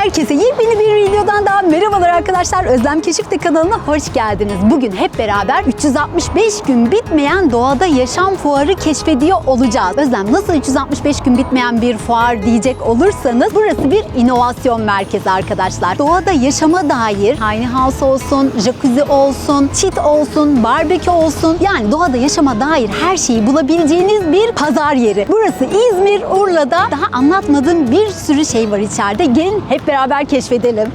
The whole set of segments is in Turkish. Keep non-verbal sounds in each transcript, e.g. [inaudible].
Herkese yepyeni bir videodan daha merhabalar arkadaşlar. Özlem Keşifte kanalına hoş geldiniz. Bugün hep beraber 365 gün bitmeyen doğada yaşam fuarı keşfediyor olacağız. Özlem nasıl 365 gün bitmeyen bir fuar diyecek olursanız burası bir inovasyon merkezi arkadaşlar. Doğada yaşama dair tiny house olsun, jacuzzi olsun, çit olsun, barbekü olsun yani doğada yaşama dair her şeyi bulabileceğiniz bir pazar yeri. Burası İzmir, Urla'da daha anlatmadığım bir sürü şey var içeride. Gelin hep beraber keşfedelim.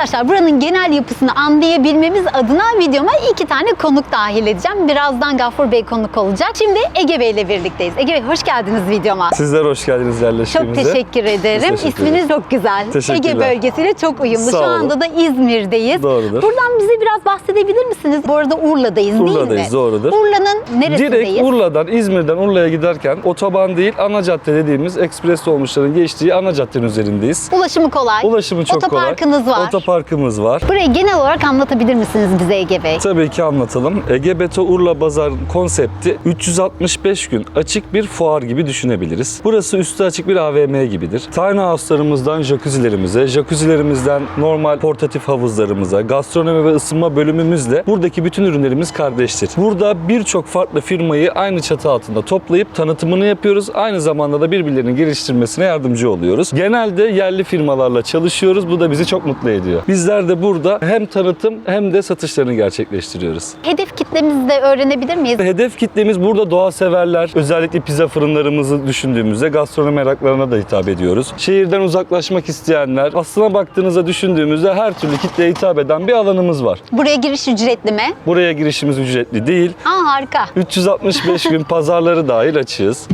Arkadaşlar buranın genel yapısını anlayabilmemiz adına videoma iki tane konuk dahil edeceğim. Birazdan Gaffur Bey konuk olacak. Şimdi Ege Bey ile birlikteyiz. Ege Bey hoş geldiniz videoma. Sizler hoş geldiniz Çok yerleşkemize. teşekkür ederim. teşekkür İsminiz çok güzel. Ege bölgesiyle çok uyumlu. Sağ Şu olun. anda da İzmir'deyiz. Doğrudur. Buradan bize biraz bahsedebilir misiniz? Bu arada Urla'dayız değil mi? Urla'dayız, doğrudur. Urla'nın neresindeyiz? Direkt Urla'dan, İzmir'den Urla'ya giderken otoban değil ana cadde dediğimiz ekspres dolmuşların geçtiği ana caddenin üzerindeyiz. Ulaşımı kolay. Ulaşımı çok kolay. Otoparkınız var. Otoparkımız var. Burayı genel olarak anlatabilir misiniz bize Ege Bey? Tabii ki anlatalım. Ege Beto Urla Bazar konsepti 365 gün açık bir fuar gibi düşünebiliriz. Burası üstü açık bir AVM gibidir. Tiny house'larımızdan jacuzzilerimize, jacuzzilerimizden normal portatif havuzlarımıza, gastronomi ve ısınma bölümümüzle buradaki bütün ürünlerimiz kardeştir. Burada birçok farklı firmayı aynı çatı altında toplayıp tanıtımını yapıyoruz. Aynı zamanda da birbirlerinin geliştirmesine yardımcı oluyoruz. Genelde yerli firmalarla çalışıyoruz. Bu da bizi çok mutlu ediyor. Bizler de burada hem tanıtım hem de satışlarını gerçekleştiriyoruz. Hedef kitlemizi de öğrenebilir miyiz? Hedef kitlemiz burada doğa severler. Özellikle pizza fırınlarımızı düşündüğümüzde gastronomi meraklarına da hitap ediyoruz. Şehirden uzaklaşmak isteyenler, aslına baktığınızda düşündüğümüzde her türlü kitleye hitap eden bir alanımız var. Buraya giriş ücretli mi? Buraya girişimiz ücretli değil. Aa harika. 365 gün pazarları dahil açığız.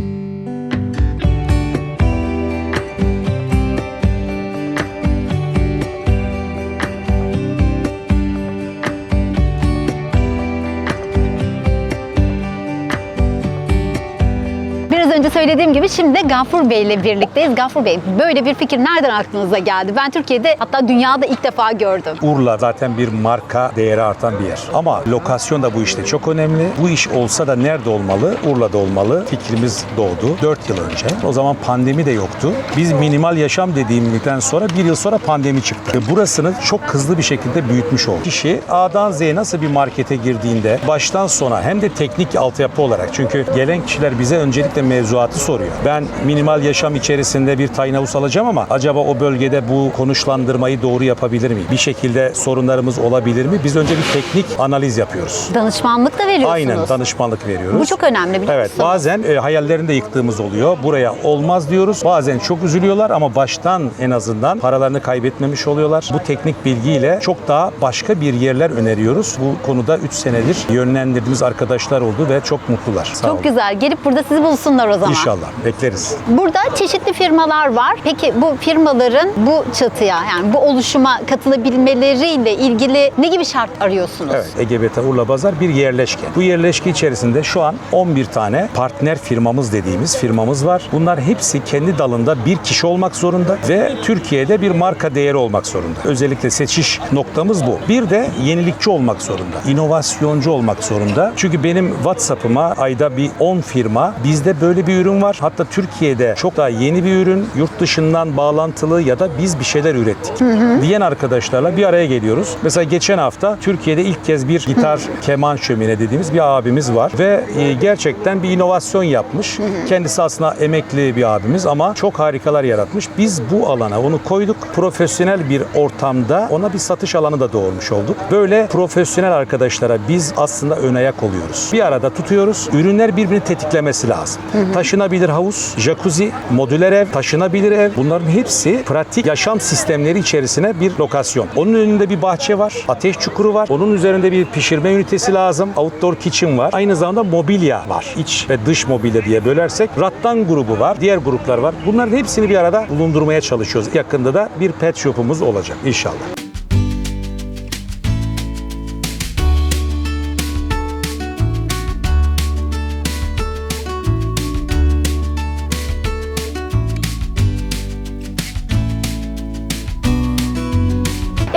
Söylediğim gibi şimdi de Gafur Bey ile birlikteyiz. Gafur Bey böyle bir fikir nereden aklınıza geldi? Ben Türkiye'de hatta dünyada ilk defa gördüm. Urla zaten bir marka değeri artan bir yer. Ama lokasyon da bu işte çok önemli. Bu iş olsa da nerede olmalı? Urla'da olmalı. Fikrimiz doğdu 4 yıl önce. O zaman pandemi de yoktu. Biz minimal yaşam dediğimden sonra bir yıl sonra pandemi çıktı. Ve burasını çok hızlı bir şekilde büyütmüş oldu. Kişi A'dan Z'ye nasıl bir markete girdiğinde baştan sona hem de teknik altyapı olarak çünkü gelen kişiler bize öncelikle mevzuatı soruyor. Ben minimal yaşam içerisinde bir house alacağım ama acaba o bölgede bu konuşlandırmayı doğru yapabilir miyim? Bir şekilde sorunlarımız olabilir mi? Biz önce bir teknik analiz yapıyoruz. Danışmanlık da veriyorsunuz. Aynen danışmanlık veriyoruz. Bu çok önemli biliyor Evet musunuz? bazen e, hayallerini de yıktığımız oluyor. Buraya olmaz diyoruz. Bazen çok üzülüyorlar ama baştan en azından paralarını kaybetmemiş oluyorlar. Bu teknik bilgiyle çok daha başka bir yerler öneriyoruz. Bu konuda 3 senedir yönlendirdiğimiz arkadaşlar oldu ve çok mutlular. Sağ Çok olun. güzel. Gelip burada sizi bulsunlar o zaman. İnşallah bekleriz. Burada çeşitli firmalar var. Peki bu firmaların bu çatıya yani bu oluşuma katılabilmeleriyle ilgili ne gibi şart arıyorsunuz? Evet, EGBT Urla Pazar bir yerleşke. Bu yerleşke içerisinde şu an 11 tane partner firmamız dediğimiz firmamız var. Bunlar hepsi kendi dalında bir kişi olmak zorunda ve Türkiye'de bir marka değeri olmak zorunda. Özellikle seçiş noktamız bu. Bir de yenilikçi olmak zorunda. inovasyoncu olmak zorunda. Çünkü benim WhatsApp'ıma ayda bir 10 firma bizde böyle bir ürün var. Hatta Türkiye'de çok daha yeni bir ürün, yurt dışından bağlantılı ya da biz bir şeyler ürettik diyen arkadaşlarla bir araya geliyoruz. Mesela geçen hafta Türkiye'de ilk kez bir gitar keman şömine dediğimiz bir abimiz var ve e, gerçekten bir inovasyon yapmış. Kendisi aslında emekli bir abimiz ama çok harikalar yaratmış. Biz bu alana onu koyduk. Profesyonel bir ortamda ona bir satış alanı da doğurmuş olduk. Böyle profesyonel arkadaşlara biz aslında ön ayak oluyoruz. Bir arada tutuyoruz. Ürünler birbirini tetiklemesi lazım. Taşınabilir havuz, jacuzzi, modüler ev, taşınabilir ev. Bunların hepsi pratik yaşam sistemleri içerisine bir lokasyon. Onun önünde bir bahçe var, ateş çukuru var. Onun üzerinde bir pişirme ünitesi lazım. Outdoor kitchen var. Aynı zamanda mobilya var. İç ve dış mobilya diye bölersek Rattan grubu var. Diğer gruplar var. Bunların hepsini bir arada bulundurmaya çalışıyoruz. Yakında da bir pet shop'umuz olacak inşallah.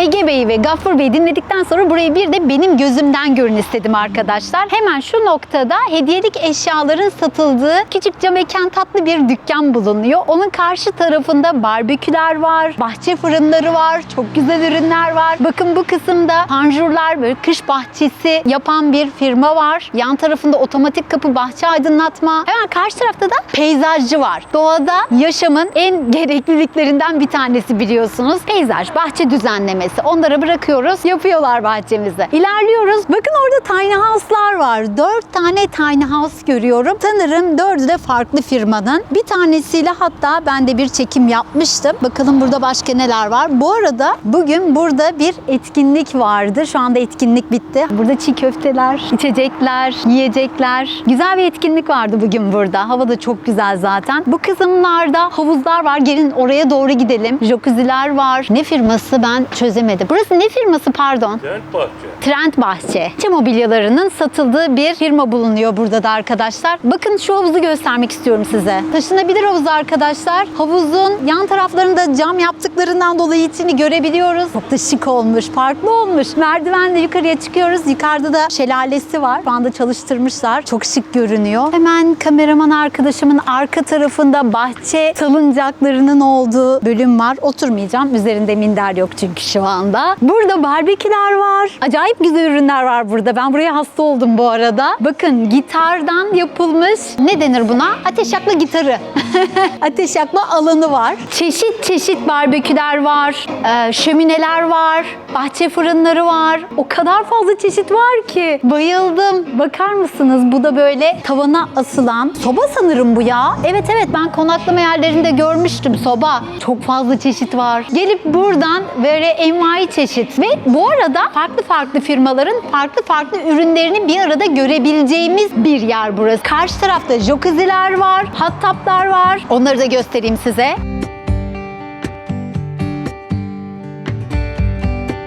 Ege Bey'i ve Gaffur Bey'i dinledikten sonra burayı bir de benim gözümden görün istedim arkadaşlar. Hemen şu noktada hediyelik eşyaların satıldığı küçükçe mekan tatlı bir dükkan bulunuyor. Onun karşı tarafında barbeküler var, bahçe fırınları var, çok güzel ürünler var. Bakın bu kısımda panjurlar, böyle kış bahçesi yapan bir firma var. Yan tarafında otomatik kapı bahçe aydınlatma. Hemen karşı tarafta da peyzajcı var. Doğada yaşamın en gerekliliklerinden bir tanesi biliyorsunuz. Peyzaj, bahçe düzenlemesi. Onlara bırakıyoruz, yapıyorlar bahçemizi. İlerliyoruz. Bakın orada tiny house'lar var. Dört tane tiny house görüyorum. Sanırım dördü de farklı firmanın. Bir tanesiyle hatta ben de bir çekim yapmıştım. Bakalım burada başka neler var. Bu arada bugün burada bir etkinlik vardı. Şu anda etkinlik bitti. Burada çiğ köfteler, içecekler, yiyecekler. Güzel bir etkinlik vardı bugün burada. Hava da çok güzel zaten. Bu kısımlarda havuzlar var. Gelin oraya doğru gidelim. Jacuzziler var. Ne firması ben çözemedim. Burası ne firması pardon? Trend Bahçe. Trend Bahçe. Bahçe mobilyalarının satıldığı bir firma bulunuyor burada da arkadaşlar. Bakın şu havuzu göstermek istiyorum size. Taşınabilir havuz arkadaşlar. Havuzun yan taraflarında cam yaptıklarından dolayı içini görebiliyoruz. Çok da şık olmuş, farklı olmuş. Merdivenle yukarıya çıkıyoruz. Yukarıda da şelalesi var. Şu anda çalıştırmışlar. Çok şık görünüyor. Hemen kameraman arkadaşımın arka tarafında bahçe salıncaklarının olduğu bölüm var. Oturmayacağım. Üzerinde minder yok çünkü şu anda. Burada barbeküler var. Acayip güzel ürünler var burada. Ben buraya hasta oldum bu arada. Bakın gitardan yapılmış ne denir buna? Ateş yakma gitarı. [laughs] [laughs] Ateş yakma alanı var. Çeşit çeşit barbeküler var. Ee, şömineler var. Bahçe fırınları var. O kadar fazla çeşit var ki. Bayıldım. Bakar mısınız? Bu da böyle tavana asılan soba sanırım bu ya. Evet evet ben konaklama yerlerinde görmüştüm soba. Çok fazla çeşit var. Gelip buradan böyle envai çeşit ve bu arada farklı farklı firmaların farklı farklı ürünlerini bir arada görebileceğimiz bir yer burası. Karşı tarafta jacuzziler var, hot tub'lar var. Onları da göstereyim size.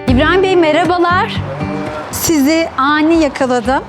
İbrahim Bey merhabalar. Sizi ani yakaladım.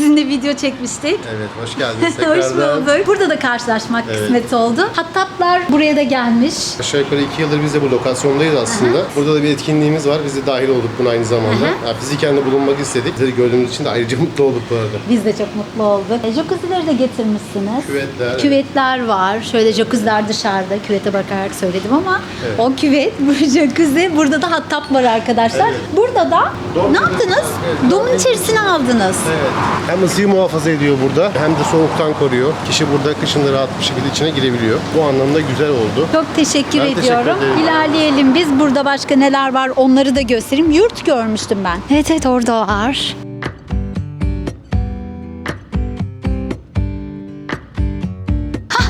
Evet, Sizinle video çekmiştik. evet hoş [laughs] geldiniz Hoş tekrardan. bulduk. Burada da karşılaşmak Evet. kısmet oldu. Hattaplar buraya da gelmiş. Aşağı yukarı iki yıldır biz de bu lokasyondayız aslında. Burada da bir etkinliğimiz var. Biz de dahil olduk buna aynı zamanda. Yani fiziken de bulunmak istedik. Bizleri gördüğümüz için de ayrıca [laughs] mutlu olduk bu arada. Biz de çok mutlu olduk. E, jacuzzileri de getirmişsiniz. Küvetler, Küvetler var. Şöyle jacuzziler dışarıda. Küvete bakarak söyledim ama o küvet, bu [laughs] jacuzzi. Burada da hattap var arkadaşlar. Burada da Dom ne yaptınız? Evet, Domun dom içerisine aldınız. Evet. Hem ısıyı muhafaza ediyor burada hem de soğuktan koruyor. Kişi burada kışın da rahat bir şekilde içine girebiliyor. Bu anlamda güzel oldu. Çok teşekkür Ben teşekkür ediyorum. ederim. İlerleyelim biz. Burada başka neler var onları da göstereyim. Yurt görmüştüm ben. Evet evet orada var.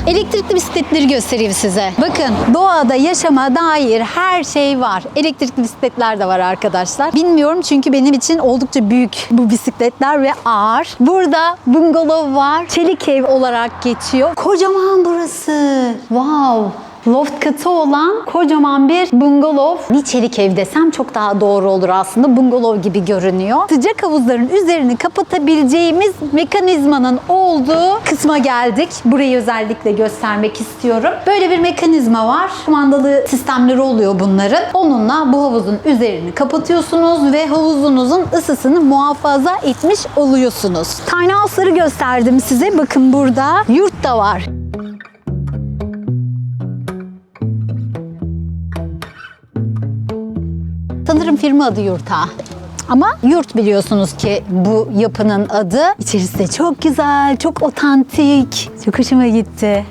Elektrikli bisikletleri göstereyim size. Bakın doğada yaşama dair her şey var. Elektrikli bisikletler de var arkadaşlar. Bilmiyorum çünkü benim için oldukça büyük bu bisikletler ve ağır. Burada bungalov var. Çelik ev olarak geçiyor. Kocaman burası. Wow. Loft katı olan kocaman bir bungalov. Bir çelik ev desem çok daha doğru olur aslında. Bungalov gibi görünüyor. Sıcak havuzların üzerini kapatabileceğimiz mekanizmanın olduğu kısma geldik. Burayı özellikle göstermek istiyorum. Böyle bir mekanizma var. Kumandalı sistemleri oluyor bunların. Onunla bu havuzun üzerini kapatıyorsunuz ve havuzunuzun ısısını muhafaza etmiş oluyorsunuz. Tiny house'ları gösterdim size. Bakın burada yurt da var. Sanırım firma adı Yurta. Ama yurt biliyorsunuz ki bu yapının adı. İçerisi de çok güzel, çok otantik. Çok hoşuma gitti.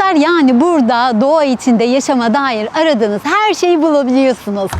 Arkadaşlar. Yani burada doğa içinde yaşama dair aradığınız her şeyi bulabiliyorsunuz.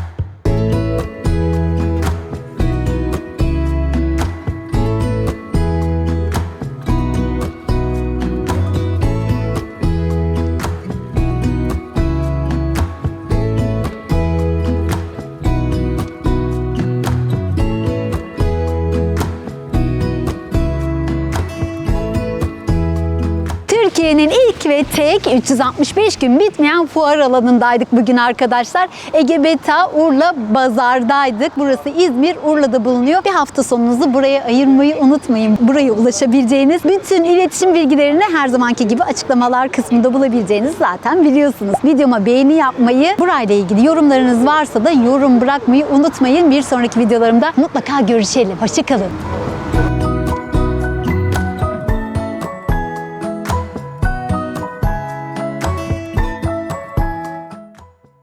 Türkiye'nin ve tek 365 gün bitmeyen fuar alanındaydık bugün arkadaşlar. Ege Beta Urla Bazar'daydık. Burası İzmir, Urla'da bulunuyor. Bir hafta sonunuzu buraya ayırmayı unutmayın. Buraya ulaşabileceğiniz bütün iletişim bilgilerini her zamanki gibi açıklamalar kısmında bulabileceğiniz zaten biliyorsunuz. Videoma beğeni yapmayı, burayla ilgili yorumlarınız varsa da yorum bırakmayı unutmayın. Bir sonraki videolarımda mutlaka görüşelim. Hoşçakalın.